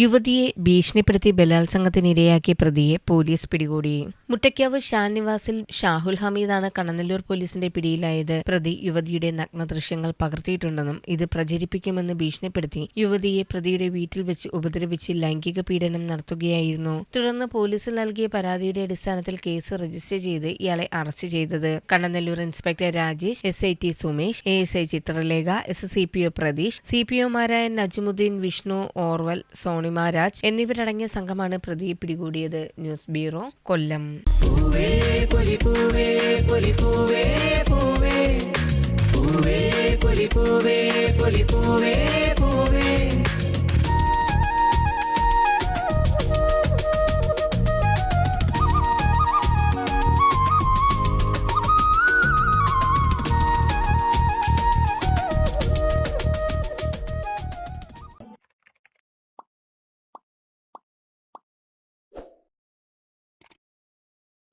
യുവതിയെ ഭീഷണിപ്പെടുത്തി ബലാത്സംഗത്തിനിരയാക്കിയ പ്രതിയെ പോലീസ് പിടികൂടി. മുട്ടയ്ക്കാവ് ഷാനിവാസിൽ ഷാഹുൽ ഹമീദാണ് കണ്ണനല്ലൂർ പോലീസിന്റെ പിടിയിലായത്. പ്രതി യുവതിയുടെ നഗ്ന ദൃശ്യങ്ങൾ പകർത്തിയിട്ടുണ്ടെന്നും ഇത് പ്രചരിപ്പിക്കുമെന്ന് ഭീഷണിപ്പെടുത്തി യുവതിയെ പ്രതിയുടെ വീട്ടിൽ വെച്ച് ഉപദ്രവിച്ച് ലൈംഗിക പീഡനം നടത്തുകയായിരുന്നു. തുടർന്ന് പോലീസിൽ നൽകിയ പരാതിയുടെ അടിസ്ഥാനത്തിൽ കേസ് രജിസ്റ്റർ ചെയ്ത് ഇയാളെ അറസ്റ്റ് ചെയ്തത്. Kannanallur inspector Rajesh S I T Sumesh A S I Chithralekha S C P O Pratheesh C P ഒമാരായ Najmuddin Vishnu Orval Sonima Raj എന്നിവരടങ്ങിയ സംഘമാണ് പ്രതിയെ പിടികൂടിയത്. News bureau Kollam. പൂവേ പൂവേ പൂവേ പൂവേ.